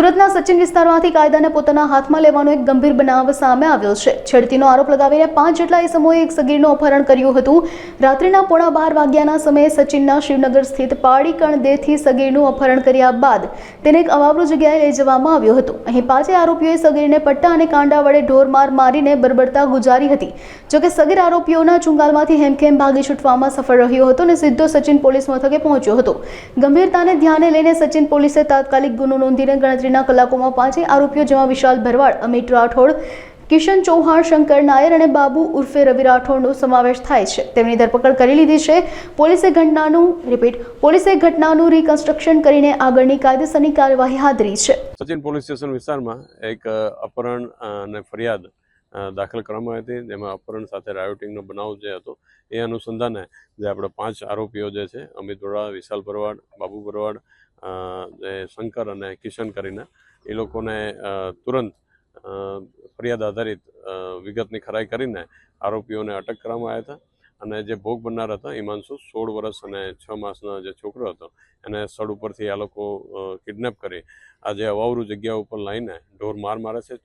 સુરતના સચિન વિસ્તારમાંથી કાયદાને પોતાના હાથમાં લેવાનો એક ગંભીર બનાવ સામે આવ્યો છે. છેડતીનો આરોપ લગાવીને પાંચ જેટલા ઇસમોએ એક સગીરનું અપહરણ કર્યું હતું. રાત્રિના પોણા બાર વાગ્યાના સમયે સચિનના શિવનગર સ્થિત પાડી કણદેથી સગીરનું અપહરણ કર્યા બાદ તેને એક અવાવરૂ જગ્યાએ લઈ જવામાં આવ્યો હતો. અહીં પાંચે આરોપીઓએ સગીરને પટ્ટા અને કાંડા વડે ઢોરમાર મારીને બરબરતા ગુજારી હતી. જોકે સગીર આરોપીઓના ચુંગાલમાંથી હેમખેમ ભાગી છૂટવામાં સફળ રહ્યો હતો અને સીધો સચિન પોલીસ મથકે પહોંચ્યો હતો. ગંભીરતાને ધ્યાને લઈને સચિન પોલીસે તાત્કાલિક ગુનો નોંધીને ગણતરીના કલાકોમાં પાંચે આરોપીઓ જેમાં વિશાલ ભરવાડ, અમિત રાઠોડ, કિશન ચૌહાણ, શંકર નાયર અને બાબુ ઉર્ફે રવિ રાઠોડનો સમાવેશ થાય છે. તેમની ધરપકડ કરી લીધી છે. પોલીસે ઘટનાનું રિપીટ પોલીસે ઘટનાનું રિકન્સ્ટ્રક્શન કરીને આગળની કાયદેસરની કાર્યવાહી હાથ ધરી છે. સચિન પોલીસ સ્ટેશન વિસ્તારમાં એક અપહરણ અને ફરિયાદ દાખલ કરવામાં આવી હતી. જેમાં અપહરણ સાથે રાયોટિંગનો બનાવ જે હતો, એ અનુસંધાને જે આપણે પાંચ આરોપીઓ જે છે, અમિત ભરવાડ વિશાલ ભરવાડ, બાબુ ભરવાડ શંકર અને કિશન કરીને એ લોકોને તુરંત ફરિયાદ આધારિત વિગતની ખરાઈ કરીને આરોપીઓને અટક કરવામાં આવ્યા હતા. અને જે ભોગ બનનાર હતા, હિમાંશુ, સોળ વર્ષ અને છ માસનો જે છોકરો હતો, એને સ્થળ ઉપરથી આ લોકો કિડનેપ કરી આ જે અવાવરૂ જગ્યા ઉપર લાવીને ઢોર માર મારે છે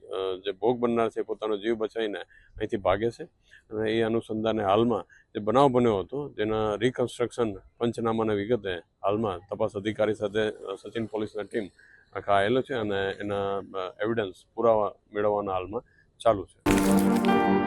જે ભોગ બનનાર છે પોતાનો જીવ બચાવીને અહીંથી ભાગે છે. અને એ અનુસંધાને હાલમાં જે બનાવ બન્યો હતો, જેના રિકન્સ્ટ્રક્શન પંચનામાના વિગતે હાલમાં તપાસ અધિકારી સાથે સચિન પોલીસના ટીમ આખા આવેલો છે અને એના એવિડન્સ પુરાવા મેળવવાના હાલમાં ચાલુ છે.